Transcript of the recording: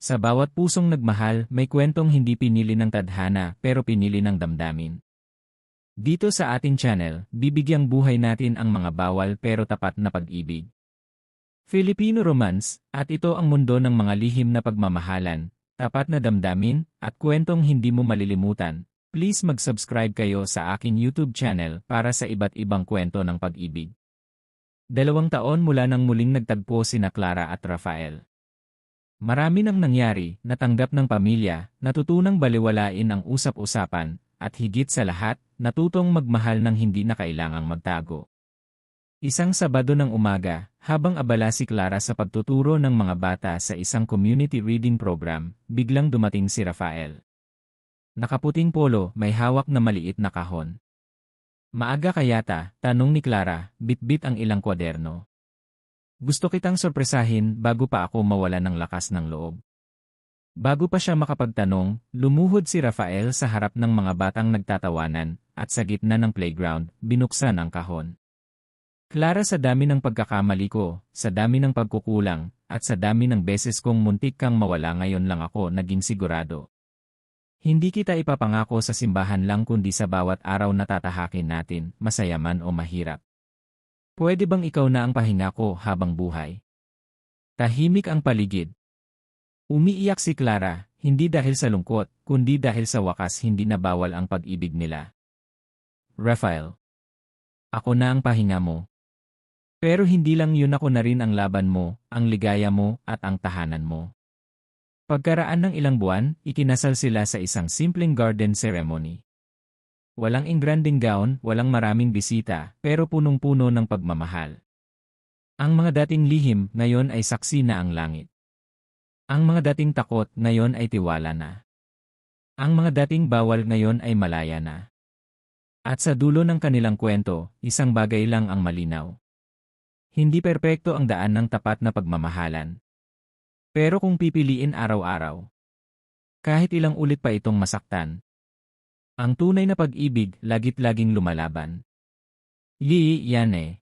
Sa bawat pusong nagmahal, may kwentong hindi pinili ng tadhana pero pinili ng damdamin. Dito sa ating channel, bibigyang buhay natin ang mga bawal pero tapat na pag-ibig. Filipino Romance, at ito ang mundo ng mga lihim na pagmamahalan, tapat na damdamin, at kwentong hindi mo malilimutan. Please mag-subscribe kayo sa aking YouTube channel para sa iba't ibang kwento ng pag-ibig. Dalawang taon mula nang muling nagtagpo sina Clara at Rafael. Marami nang nangyari, natanggap ng pamilya, natutunang baliwalain ang usap-usapan, at higit sa lahat, natutong magmahal ng hindi na kailangang magtago. Isang Sabado ng umaga, habang abala si Clara sa pagtuturo ng mga bata sa isang community reading program, biglang dumating si Rafael. Nakaputing polo, may hawak na maliit na kahon. Maaga kayata, tanong ni Clara, bit-bit ang ilang kwaderno. Gusto kitang sorpresahin bago pa ako mawala ng lakas ng loob. Bago pa siya makapagtanong, lumuhod si Rafael sa harap ng mga batang nagtatawanan, at sa gitna ng playground, binuksan ang kahon. Clara sa dami ng pagkakamali ko, sa dami ng pagkukulang, at sa dami ng beses kong muntik kang mawala ngayon lang ako naging sigurado. Hindi kita ipapangako sa simbahan lang kundi sa bawat araw na tatahakin natin, masaya man o mahirap. Pwede bang ikaw na ang pahinga ko habang buhay? Tahimik ang paligid. Umiiyak si Clara, hindi dahil sa lungkot, kundi dahil sa wakas hindi na bawal ang pag-ibig nila. Rafael. Ako na ang pahinga mo. Pero hindi lang yun ako na rin ang laban mo, ang ligaya mo, at ang tahanan mo. Pagkaraan ng ilang buwan, ikinasal sila sa isang simpleng garden ceremony. Walang ingranding gown, walang maraming bisita, pero punong-puno ng pagmamahal. Ang mga dating lihim, ngayon ay saksi na ang langit. Ang mga dating takot, ngayon ay tiwala na. Ang mga dating bawal ngayon ay malaya na. At sa dulo ng kanilang kwento, isang bagay lang ang malinaw. Hindi perpekto ang daan ng tapat na pagmamahalan. Pero kung pipiliin araw-araw, kahit ilang ulit pa itong masaktan, ang tunay na pag-ibig, lagit laging lumalaban. Yi, yan eh.